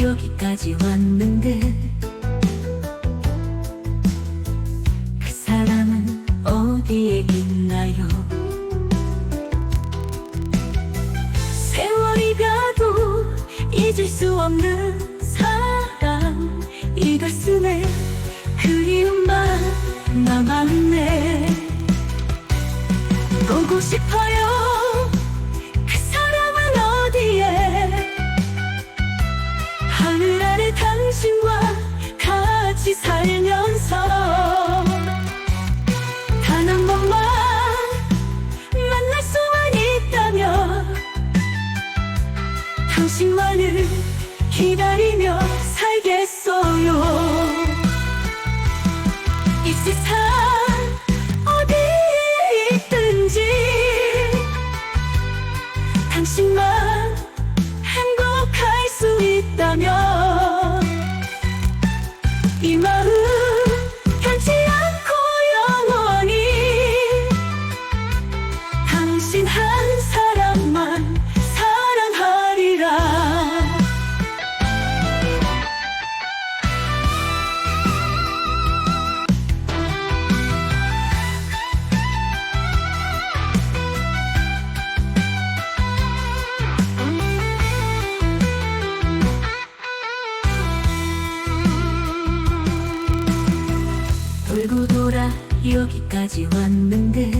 여기까지 왔는데 그 사람은 어디에 있나요? 세월이 가도 잊을 수 없는 사람 이 가슴에 그리움만 남았네 보고 싶어요 같이 살면서 단 한 번만 만날 수만 있다면 당신만을 기다리며 살겠어요. 이 세상 어디에 있든지 당신만 돌아 여기까지 왔는데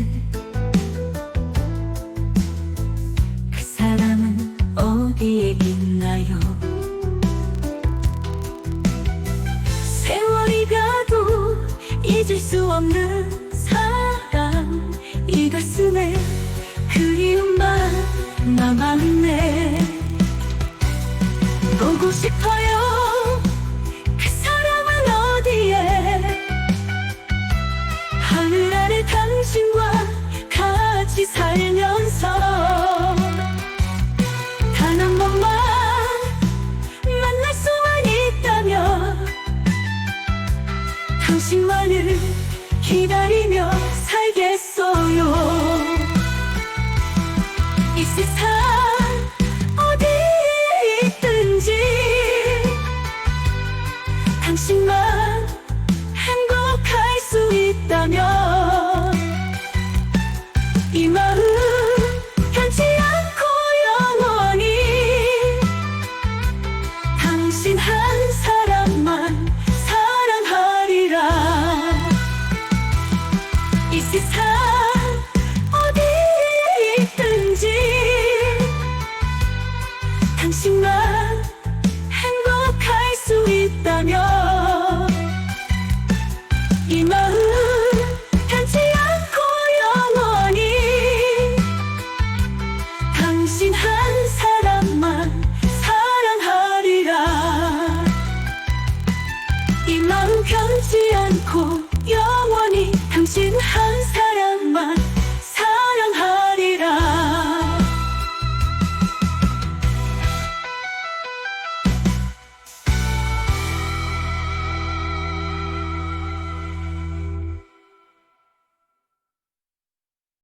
그 사람은 어디에 있나요? 세월이 가도 잊을 수 없는 사람 이 가슴에 그리움만 남았네 보고 싶어요 당신과 같이 살면서 단 한 번만 만날 수만 있다면 당신만을 기다리며 살겠어요. 이 세상 어디에 있든지 당신만 당신 한 사람만 사랑하리라. 이 세상